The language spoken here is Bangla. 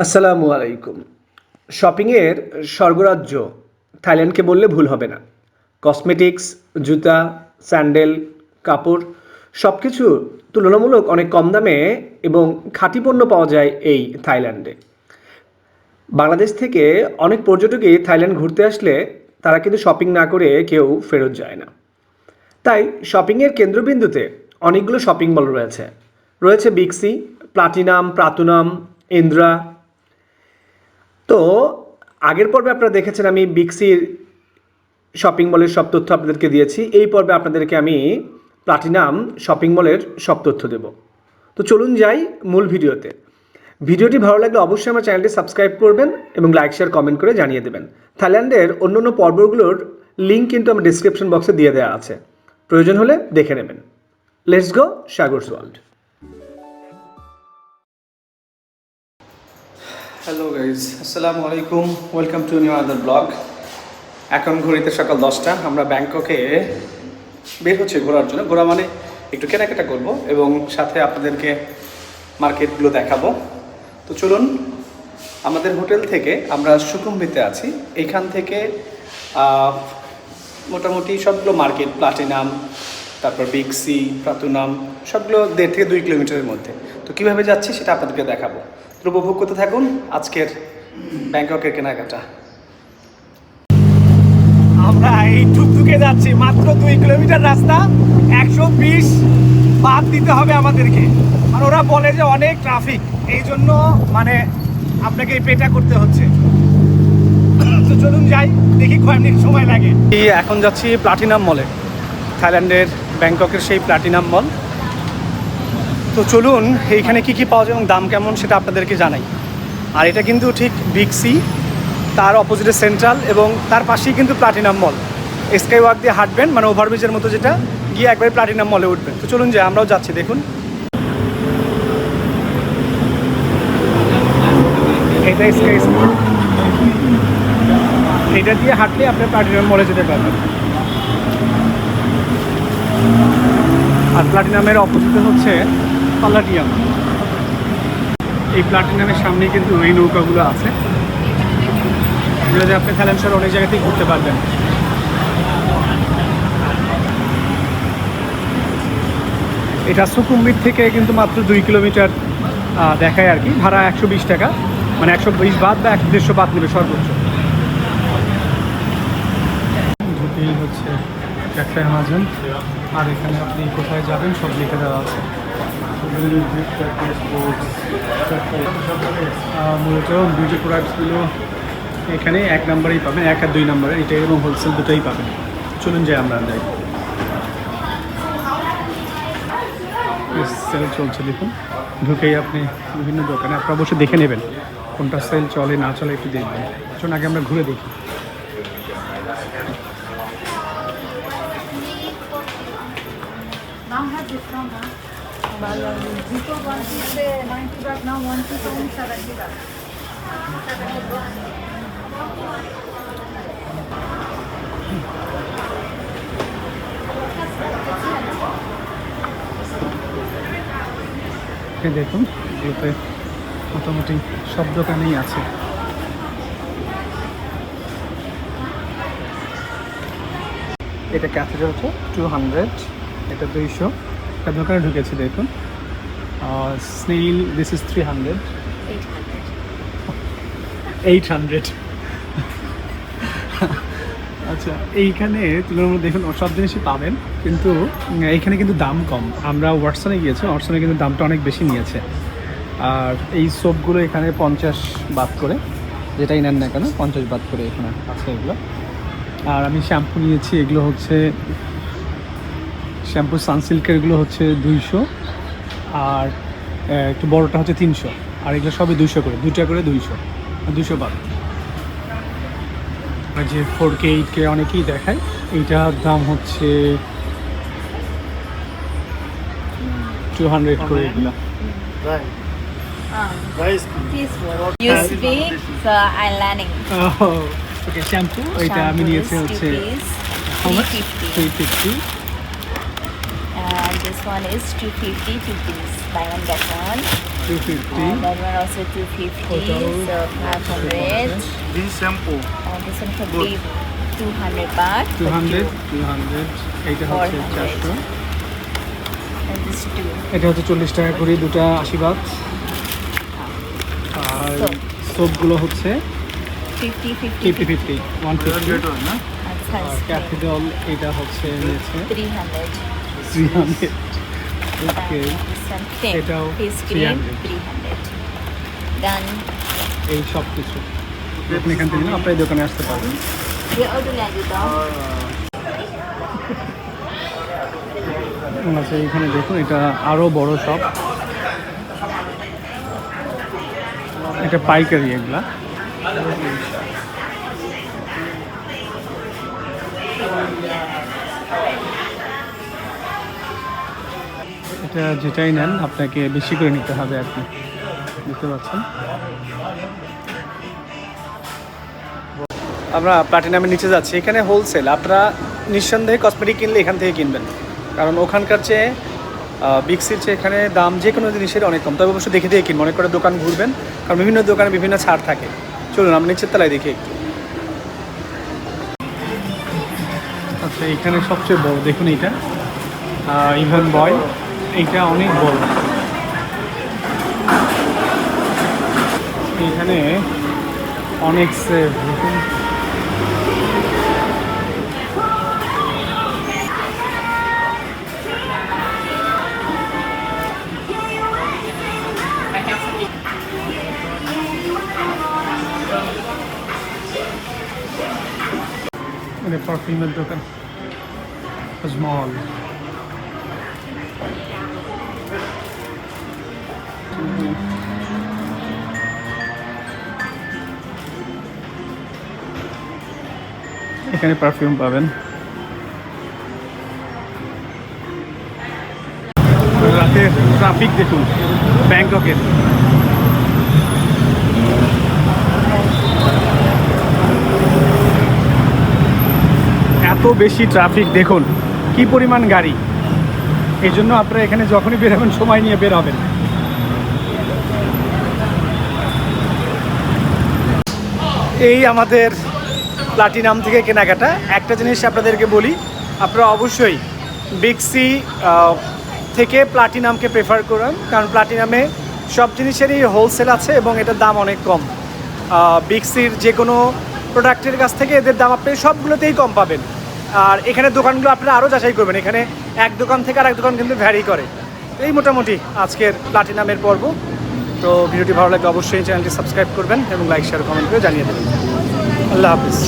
আসসালামু আলাইকুম। শপিংয়ের স্বর্গরাজ্য থাইল্যান্ডকে বললে ভুল হবে না। কসমেটিক্স, জুতা, স্যান্ডেল, কাপড় সব কিছু তুলনামূলক অনেক কম দামে এবং খাঁটি পণ্য পাওয়া যায় এই থাইল্যান্ডে। বাংলাদেশ থেকে অনেক পর্যটকই থাইল্যান্ড ঘুরতে আসলে তারা কিন্তু শপিং না করে কেউ ফেরত যায় না। তাই শপিংয়ের কেন্দ্রবিন্দুতে অনেকগুলো শপিং মল রয়েছে। রয়েছে বিক্সি প্লাটিনাম প্রাতুনাম ইন্দ্রা তো আগের পর্বে আপনারা দেখেছেন আমি বিক্সির শপিং মলের সব তথ্য আপনাদেরকে দিয়েছি। এই পর্বে আপনাদেরকে আমি প্লাটিনাম শপিং মলের সব তথ্য দেব। তো চলুন যাই মূল ভিডিওতে। ভিডিওটি ভালো লাগলে অবশ্যই আমার চ্যানেলটি সাবস্ক্রাইব করবেন এবং লাইক, শেয়ার, কমেন্ট করে জানিয়ে দেবেন। থাইল্যান্ডের অন্য অন্য পর্বগুলোর লিঙ্ক কিন্তু আমার ডিসক্রিপশন বক্সে দিয়ে দেওয়া আছে। প্রয়োজন হলে দেখে নেবেন। Let's go Sagar's world hello guys আসসালামু আলাইকুম welcome to new other vlog এখন ঘড়িতে সকাল দশটা। আমরা ব্যাংককে বের হচ্ছে ঘোরার জন্য। ঘোরা মানে একটু কেনাকাটা করব এবং সাথে আপনাদেরকে মার্কেটগুলো দেখাবো। তো চলুন, আমাদের হোটেল থেকে আমরা সুকুম্বিতে আছি। এইখান থেকে মোটামুটি সবগুলো মার্কেট, প্লাটিনাম, তারপর বিক্সি প্রাতুনাম সবগুলো দেড় থেকে দুই কিলোমিটারের মধ্যে। তো কীভাবে যাচ্ছি সেটা আপনাদেরকে দেখাবো। তো উপভোগ করতে থাকুন। আজকের ব্যাংককের কেনাকাটা। আমরা এই টুকটুকে যাচ্ছি। মাত্র দুই কিলোমিটার রাস্তা একশো বিশ বাদ দিতে হবে আমাদেরকে। আর ওরা বলে যে অনেক ট্রাফিক এই জন্য মানে আপনাকে পেটা করতে হচ্ছে। তো চলুন যাই দেখি কয় মিনিট সময় লাগে। এখন যাচ্ছি প্লাটিনাম মলে থাইল্যান্ডের ব্যাংককের সেই প্লাটিনাম মল তো চলুন, এইখানে কি কি পাওয়া যায় এবং দাম কেমন সেটা আপনাদেরকে জানাই। আর এটা কিন্তু ঠিক বিগ সি তার অপোজিটে সেন্ট্রাল এবং তার পাশেই কিন্তু প্লাটিনাম মল স্কাই ওয়াক দিয়ে হাঁটবেন মানে ওভারব্রিজের মতো যেটা, গিয়ে একবারে প্লাটিনাম মলে উঠবেন। তো চলুন যে আমরাও যাচ্ছি, দেখুন। এটা স্কাই এটা দিয়ে হাঁটলে আপনি প্লাটিনাম মলে যেতে পারবেন। আর প্লাটিনামের অপোজিটে হচ্ছে পালাটিয়াম এই প্লাটিনামের সামনেই কিন্তু এই নৌকাগুলো আছে। যেটাতে আপনি থাইল্যান্ড অনেক জায়গাতেই ঘুরতে পারবেন। এটা সুকুম্বির থেকে কিন্তু মাত্র দুই কিলোমিটার দেখায় আর কি। ভাড়া একশো বিশ টাকা মানে একশো বিশ বাদ বা এক দেড়শো বাদ নেবে সর্বোচ্চ। হচ্ছে ক্যাফে আমাজন আর এখানে আপনি কোথায় যাবেন সব লিখে দেওয়া আছে। মূলত বিউটি প্রোডাক্টসগুলো এখানে এক নম্বরেই পাবেন, এক আর দুই নম্বরে রিটেল এবং হোলসেল দুটোই পাবেন। চলুন যাই আমরা যাই। সেল চলছে, দেখুন। ঢুকেই আপনি বিভিন্ন দোকানে আপনি অবশ্যই দেখে নেবেন কোনটা সেল চলে, না চলে, একটু দেখবেন। চলুন আগে আমরা ঘুরে দেখি। দেখুন এগুলোতে মোটামুটি সব দোকানেই আছে। এটা ক্যাথেটার হচ্ছে টু হান্ড্রেড এটা দুইশো। একটা দোকানে ঢুকেছি দেখুন। Snail this is three hundred eight hundred আচ্ছা এইখানে তুলনামূলক দেখুন সব জিনিসই পাবেন, কিন্তু এইখানে কিন্তু দাম কম। আমরা ওয়াটসনে গিয়েছি ওয়াটসনে কিন্তু দামটা অনেক বেশি নিয়েছে। আর এই সোপগুলো এখানে পঞ্চাশ বাদ করে, যেটাই নেন না কেন, পঞ্চাশ বাদ করে এখানে আছে এগুলো। আর আমি শ্যাম্পু নিয়েছি, এগুলো হচ্ছে শ্যাম্পু সানসিল্কেরগুলো হচ্ছে দুইশো আর একটু বড়টা হচ্ছে তিনশো আর এগুলো সবই দুইশো করে দুটা করে দুইশো দুশো বাদ আর যে ফোর কে এইট কে অনেকেই দেখায় এইটার দাম হচ্ছে টু হান্ড্রেড করে এগুলো। শ্যাম্পু ওইটা আমি নিয়েছি হচ্ছে Rupees, how much? 350. Three fifty this one is 250 two piece. Buy one get one. Two fifty And that one also 250. Total So 500. This shampoo. And this one for big 200 baht. Two for hundred two. Two hundred এইটা হচ্ছে 400 And this two. এটা হচ্ছে চল্লিশ টাকা করে দুটা আশীর্বাদ আর. সোপগুলো হচ্ছে 50 50. ফিফটি ফিফটি ওয়ান ফিফটি আর এটা হচ্ছে নিয়েছে 300. Three hundred okay And this one same. এটাও Face cream 300. 300. Done. এই সব কিছু আপনি এখান থেকে আপনার দোকানে আসতে পারবেন আচ্ছা এখানে দেখুন এটা আরও বড় শপ এটা পাইকারি এগুলা এটা যেটাই নেন, আপনাকে বেশি করে নিতে হবে আর কি। বুঝতে পারছেন? আমরা প্লাটিনামের নিচে যাচ্ছি। এখানে হোলসেল আপনারা নিঃসন্দেহে কসমেটিক কিনলে এখান থেকে কিনবেন। কারণ ওখানকার চেয়ে বিক্সির চেয়ে এখানে দাম যে কোনো জিনিসের অনেক কম। তবে অবশ্যই দেখে দেখে কিনবেন অনেক করে দোকান ঘুরবেন। কারণ বিভিন্ন দোকানে বিভিন্ন ছাড় থাকে। চলুন, আমরা নিচের তলায় দেখি একটু। আচ্ছা এখানে সবচেয়ে বড়, দেখুন এইটা ইভেন বয়। এইটা অনেক বড়। এখানে অনেক সেভ দেখুন এটা পারফিউমের দোকান। স্মল এখানে পারফিউম পাবেন। রাতের ট্রাফিক দেখুন ব্যাংককের এত বেশি ট্রাফিক দেখুন, কি পরিমাণ গাড়ি। এই জন্য আপনারা এখানে যখনই বেরোবেন, সময় নিয়ে বের এই আমাদের প্লাটিনাম থেকে কেনাকাটা। একটা জিনিস আপনাদেরকে বলি, আপনারা অবশ্যই বিক্সি থেকে প্লাটিনামকে প্রেফার করুন, কারণ প্লাটিনামে সব জিনিসেরই হোলসেল আছে এবং এটার দাম অনেক কম। বিক্সির যে কোনো প্রোডাক্টের কাছ থেকে এদের দাম আপনি সবগুলোতেই কম পাবেন। আর এখানে দোকানগুলো আপনারা আরও যাচাই করবেন, এখানে এক দোকান থেকে আর এক দোকান কিন্তু ভ্যারি করে। এই মোটামুটি আজকের প্লাটিনামের পর্ব। তো ভিডিওটি ভালো লাগলে অবশ্যই চ্যানেলটি সাবস্ক্রাইব করবেন এবং লাইক শেয়ার কমেন্ট করে জানিয়ে দেবেন। আল্লাহ হাফিজ।